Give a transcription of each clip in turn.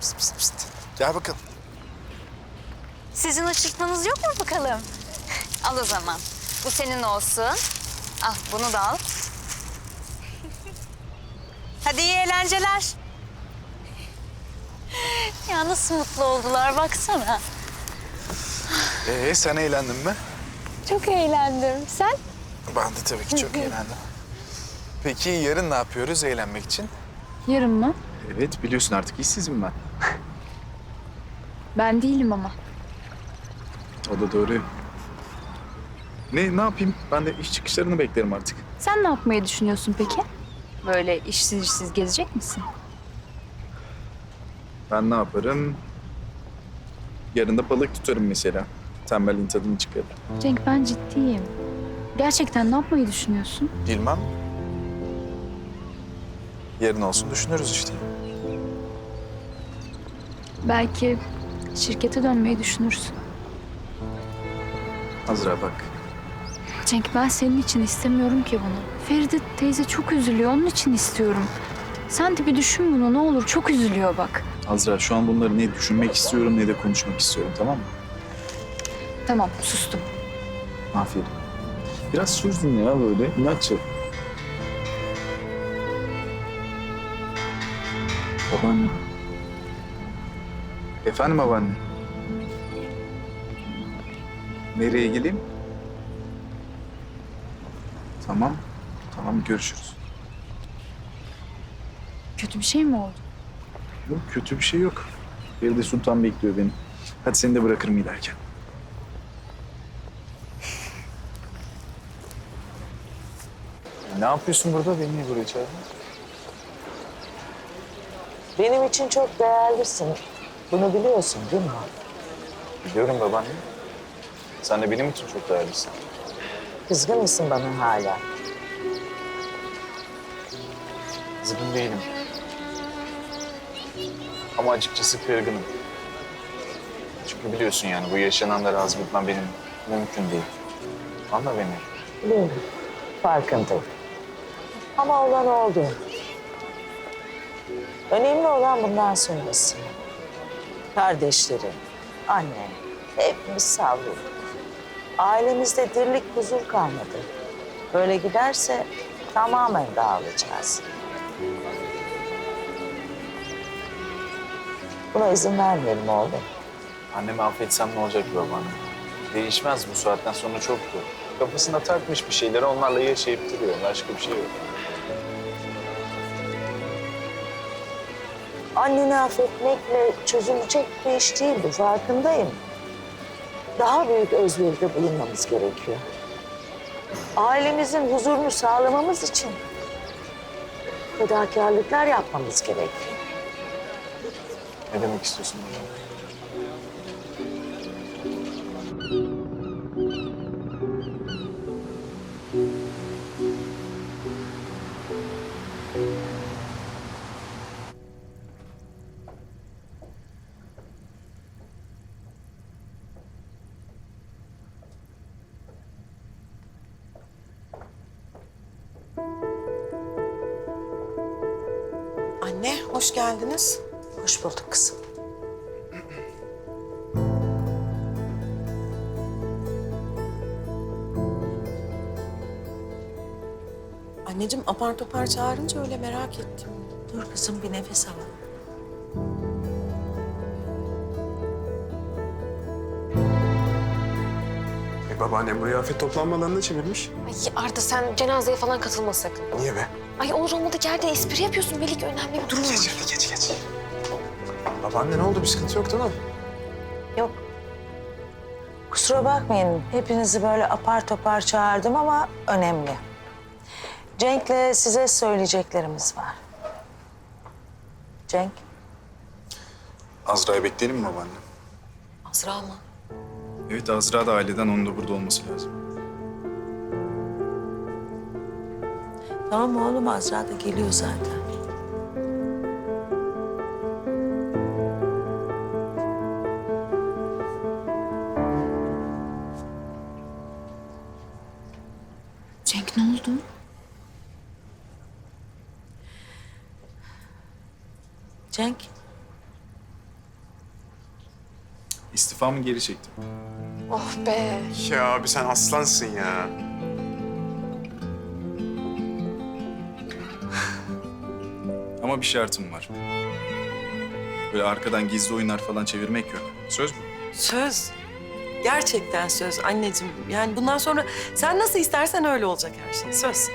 Pıst, pıst, pıst. Gel bakalım. Sizin ışırtmanız yok mu bakalım? al o zaman. Bu senin olsun. Al bunu da al. Hadi iyi eğlenceler. Ya nasıl mutlu oldular baksana. Ee sen eğlendin mi? Çok eğlendim. Sen? Ben de tabii ki çok eğlendim. Peki yarın ne yapıyoruz eğlenmek için? Yarın mı? Evet biliyorsun artık işsizim ben. Ben değilim ama. O da doğru. Ne ne yapayım? Ben de iş çıkışlarını beklerim artık. Sen ne yapmayı düşünüyorsun peki? Böyle işsiz işsiz gezecek misin? Ben ne yaparım? Yarın da balık tutarım mesela. Tembelliğin tadını çıkarır. Cenk ben ciddiyim. Gerçekten ne yapmayı düşünüyorsun? Bilmem. Yarın olsun düşünürüz işte. Belki şirkete dönmeyi düşünürsün. Azra bak. Cenk ben senin için istemiyorum ki bunu. Feride teyze çok üzülüyor. Onun için istiyorum. Sen de bir düşün bunu ne olur. Çok üzülüyor bak. Azra şu an bunları ne düşünmek istiyorum ne de konuşmak istiyorum tamam mı? Tamam sustum. Aferin. Biraz sürdün ya böyle inatçı. Babaanne. Efendim babaanne. Nereye geleyim? Tamam. Tamam görüşürüz. Kötü bir şey mi oldu? Yok kötü bir şey yok. Feride Sultan bekliyor beni. Hadi seni de bırakırım giderken. Ne yapıyorsun burada? Beni niye buraya çağırdın? Benim için çok değerlisin. Bunu biliyorsun değil mi? Biliyorum babaanne. Sen de benim için çok değerlisin. Kızgın mısın bana hala? Zıgın değilim. Ama açıkçası kırgınım. Çünkü biliyorsun yani bu yaşananlara azmetmem benim mümkün değil. Anla beni. Biliyorum. Farkındayım. Ama olan oldu. Önemli olan bundan sonrası. Kardeşlerim, annem, hepimiz savruluk. Ailemizde dirlik huzur kalmadı. Böyle giderse tamamen dağılacağız. Buna izin vermeyelim oğlum. Annemi affetsem ne olacak babaanne? Değişmez bu saatten sonra çoktu. Kafasına takmış bir şeyleri onlarla yaşayıp duruyor. Başka bir şey yok. Anneni affetmekle çözülecek bir iş değil bu, farkındayım. Daha büyük özveride bulunmamız gerekiyor. Ailemizin huzurunu sağlamamız için fedakarlıklar yapmamız gerekiyor. Ne demek istiyorsun hocam? Hoş bulduk kızım. Anneciğim apar topar çağırınca öyle merak ettim. Dur kızım bir nefes al. E babaannem burayı afet toplanma alanına çevirmiş. Ay Arda sen cenazeye falan katılma sakın. Niye be? Ay olur olmadı yerde espri yapıyorsun. Belli ki önemli bir durum var. Geç hadi geç geç. Babaanne ne oldu? Bir sıkıntı yok değil mi? Yok. Kusura bakmayın. Hepinizi böyle apar topar çağırdım ama önemli. Cenk'le size söyleyeceklerimiz var. Cenk, Azra'yı bekleyelim mi babaanne? Azra mı? Evet Azra da aileden onun da burada olması lazım. tamam oğlum Azra da geliyor zaten. Cenk, İstifamı geri çektim. Oh be. Ya abi sen aslansın ya. Ama bir şartım var. Böyle arkadan gizli oyunlar falan çevirmek yok. Söz mü? Söz. Gerçekten söz anneciğim. Yani bundan sonra sen nasıl istersen öyle olacak her şey. Söz.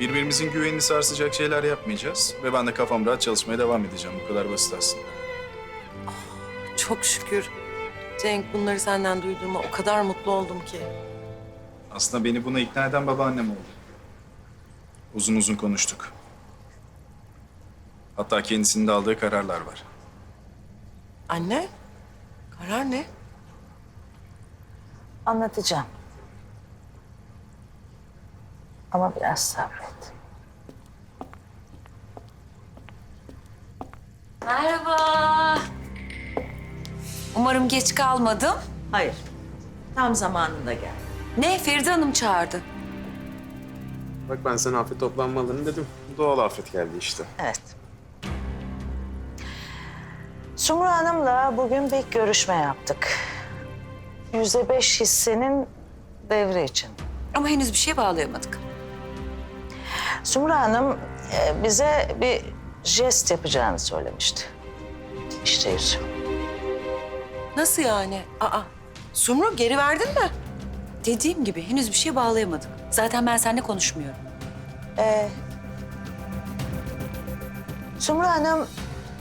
Birbirimizin güvenini sarsacak şeyler yapmayacağız. Ve ben de kafam rahat çalışmaya devam edeceğim. Bu kadar basit aslında. Çok şükür. Cenk bunları senden duyduğuma o kadar mutlu oldum ki. Aslında beni buna ikna eden babaannem oldu. Uzun uzun konuştuk. Hatta kendisinin de aldığı kararlar var. Anne, karar ne? Anlatacağım. Ama biraz sabret. Merhaba. Umarım geç kalmadım. Hayır. Tam zamanında gel. Ne Feride Hanım çağırdı. Bak ben sana afet toplanmalarını dedim. Doğal afet geldi işte. Evet. Sumru Hanım'la bugün bir görüşme yaptık. Yüzde beş hissenin devre için. Ama henüz bir şey bağlayamadık. Sumru Hanım e, bize bir jest yapacağını söylemişti. İşte yüzü. Nasıl yani? Aa, Sumru geri verdin mi? Dediğim gibi henüz bir şey bağlayamadık. Zaten ben seninle konuşmuyorum. Ee, Sumru Hanım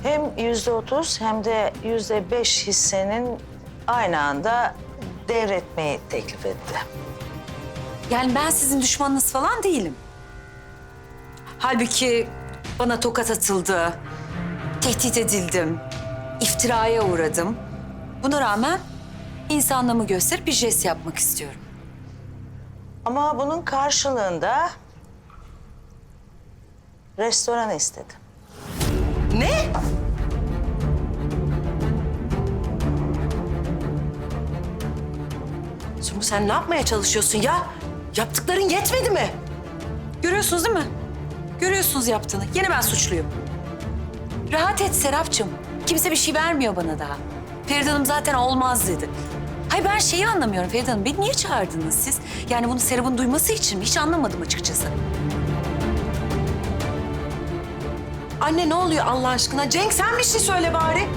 hem yüzde otuz hem de yüzde beş hissenin aynı anda devretmeyi teklif etti. Yani ben sizin düşmanınız falan değilim. Halbuki bana tokat atıldı, tehdit edildim, iftiraya uğradım. Buna rağmen insanlığımı gösterip bir jest yapmak istiyorum. Ama bunun karşılığında restoran istedi. Ne? Sumru sen ne yapmaya çalışıyorsun ya? Yaptıkların yetmedi mi? Görüyorsunuz değil mi? Görüyorsunuz yaptığını. Yine ben suçluyum. Rahat et Serapcığım. Kimse bir şey vermiyor bana daha. Feride Hanım zaten olmaz dedi. Hayır ben şeyi anlamıyorum Feride Hanım. Beni niye çağırdınız siz? Yani bunu Serap'ın duyması için mi? Hiç anlamadım açıkçası. Anne ne oluyor Allah aşkına? Cenk sen bir şey söyle bari.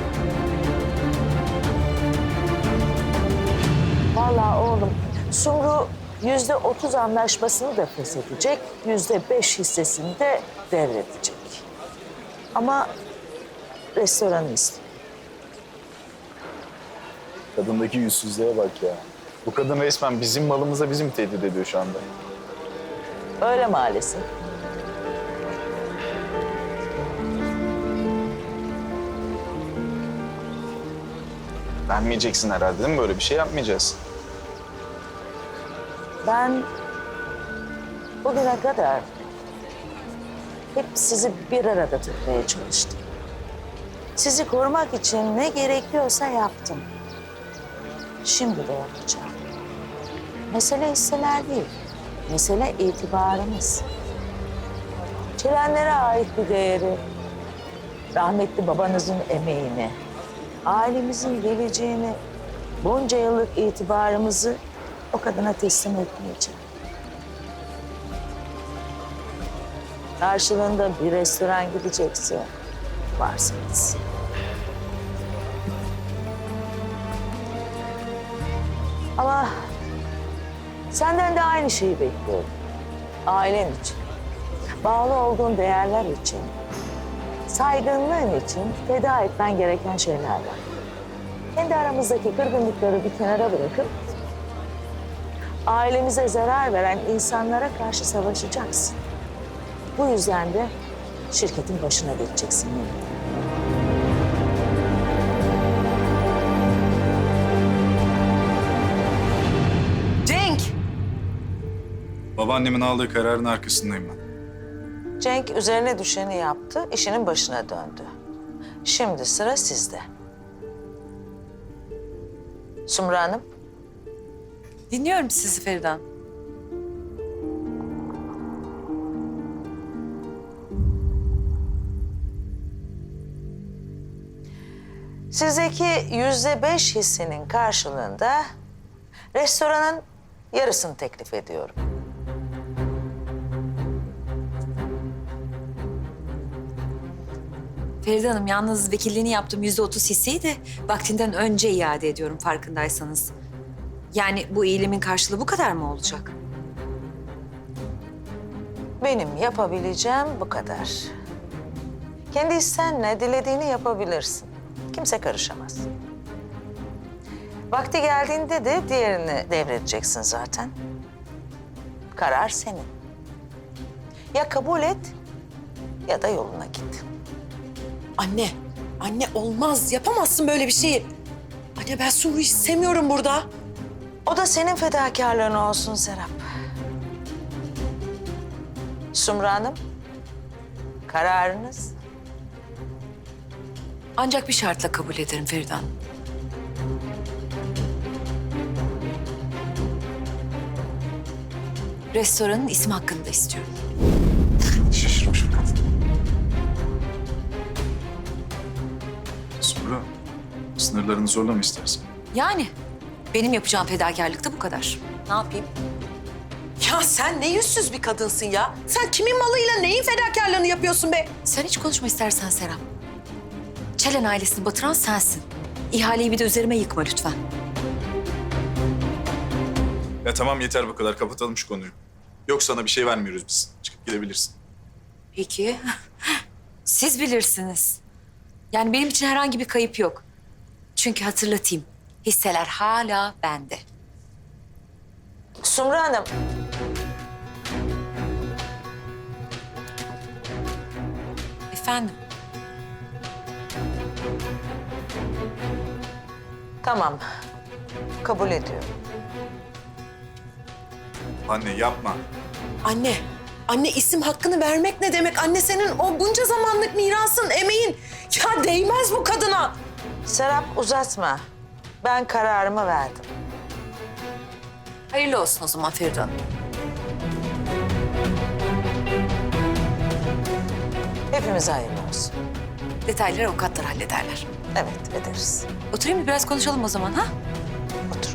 Vallahi oğlum Sumru yüzde otuz anlaşmasını da feshedecek, yüzde beş hissesini de devredecek. Ama restoranı istiyor. Kadındaki yüzsüzlüğe bak ya. Bu kadın resmen bizim malımıza bizim tehdit ediyor şu anda. Öyle maalesef. Vermeyeceksin herhalde değil mi? Böyle bir şey yapmayacağız. Ben bugüne kadar hep sizi bir arada tutmaya çalıştım. Sizi korumak için ne gerekiyorsa yaptım. Şimdi de yapacağım. Mesele hisseler değil. Mesele itibarımız. Çelenlere ait bir değeri, rahmetli babanızın emeğini, ailemizin geleceğini, bunca yıllık itibarımızı o kadına teslim etmeyeceğim. Karşılığında bir restoran gidecekse varsınız. Ama senden de aynı şeyi bekliyorum. Ailen için, bağlı olduğun değerler için, saygınlığın için feda etmen gereken şeyler var. Kendi aramızdaki kırgınlıkları bir kenara bırakıp ailemize zarar veren insanlara karşı savaşacaksın. Bu yüzden de şirketin başına geçeceksin. Melih. Cenk! Babaannemin aldığı kararın arkasındayım ben. Cenk üzerine düşeni yaptı, işinin başına döndü. Şimdi sıra sizde. Sumru Hanım, Dinliyorum sizi Feride Hanım. Sizdeki yüzde beş hissinin karşılığında restoranın yarısını teklif ediyorum. Feride Hanım yalnız vekilliğini yaptığım yüzde otuz hisseyi de vaktinden önce iade ediyorum farkındaysanız. Yani bu iyilimin karşılığı bu kadar mı olacak? Benim yapabileceğim bu kadar. Kendi istenle dilediğini yapabilirsin. Kimse karışamaz. Vakti geldiğinde de diğerini devredeceksin zaten. Karar senin. Ya kabul et ya da yoluna git. Anne, anne olmaz. Yapamazsın böyle bir şeyi. Anne ben Sumru istemiyorum burada. O da senin fedakarlığın olsun Serap. Sumru Hanım, kararınız Ancak bir şartla kabul ederim Feride Hanım. Restoranın ismi hakkında istiyorum. Şaşırmış kadın. Sonra sınırlarını zorlama istersen. Yani benim yapacağım fedakarlık da bu kadar. Ne yapayım? Ya sen ne yüzsüz bir kadınsın ya. Sen kimin malıyla neyin fedakarlığını yapıyorsun be? Sen hiç konuşma istersen Serap. Çelen ailesini batıran sensin. İhaleyi bir de üzerime yıkma lütfen. Ya tamam yeter bu kadar. Kapatalım şu konuyu. Yok sana bir şey vermiyoruz biz. Çıkıp gidebilirsin. Peki. Siz bilirsiniz. Yani benim için herhangi bir kayıp yok. Çünkü hatırlatayım. Hisseler hala bende. Sumru Hanım. Efendim? Tamam. Kabul ediyorum. Anne yapma. Anne, anne isim hakkını vermek ne demek? Anne senin o bunca zamanlık mirasın, emeğin. Ya değmez bu kadına. Serap uzatma. Ben kararımı verdim. Hayırlı olsun o zaman Feride Hanım. Hepimize hayırlı olsun. Detayları avukatlar hallederler. Evet ederiz. Oturayım mı biraz konuşalım o zaman ha? Otur.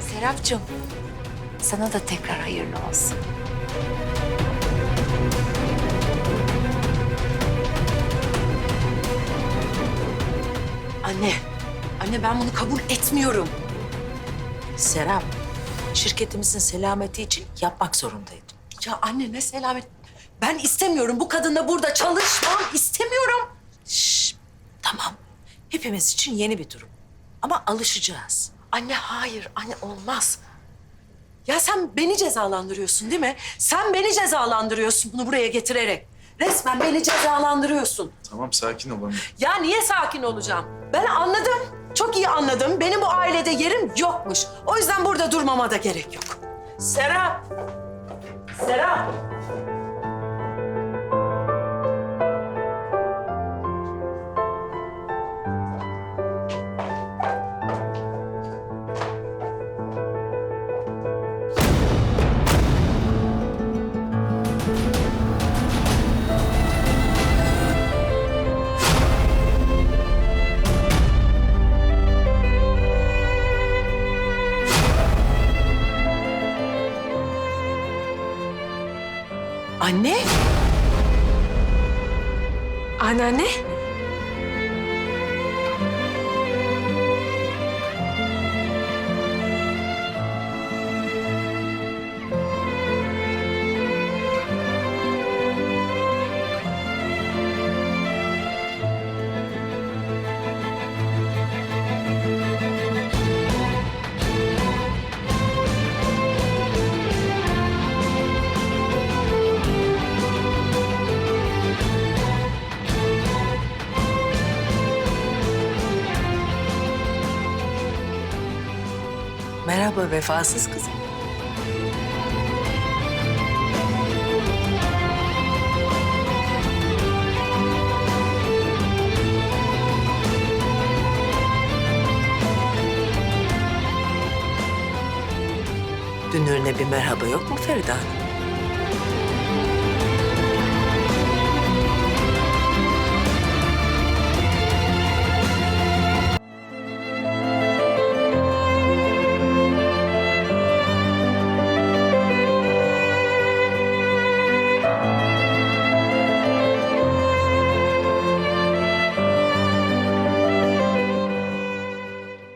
Serapcığım, sana da tekrar hayırlı olsun. Anne, anne ben bunu kabul etmiyorum. Serap, şirketimizin selameti için yapmak zorundaydım. Ya anne ne selamet. Ben istemiyorum. Bu kadınla burada çalışmam istemiyorum. Şşş, tamam. Hepimiz için yeni bir durum. Ama alışacağız. Anne hayır, anne olmaz. Ya sen beni cezalandırıyorsun değil mi? Sen beni cezalandırıyorsun bunu buraya getirerek. Resmen beni cezalandırıyorsun. Tamam sakin ol anne. Ya niye sakin olacağım? Ben anladım. Çok iyi anladım. Benim bu ailede yerim yokmuş. O yüzden burada durmama da gerek yok. Serap! Serap! Anne? Anneanne? Merhaba vefasız kızım. Dünürüne bir merhaba yok mu Feride Hanım?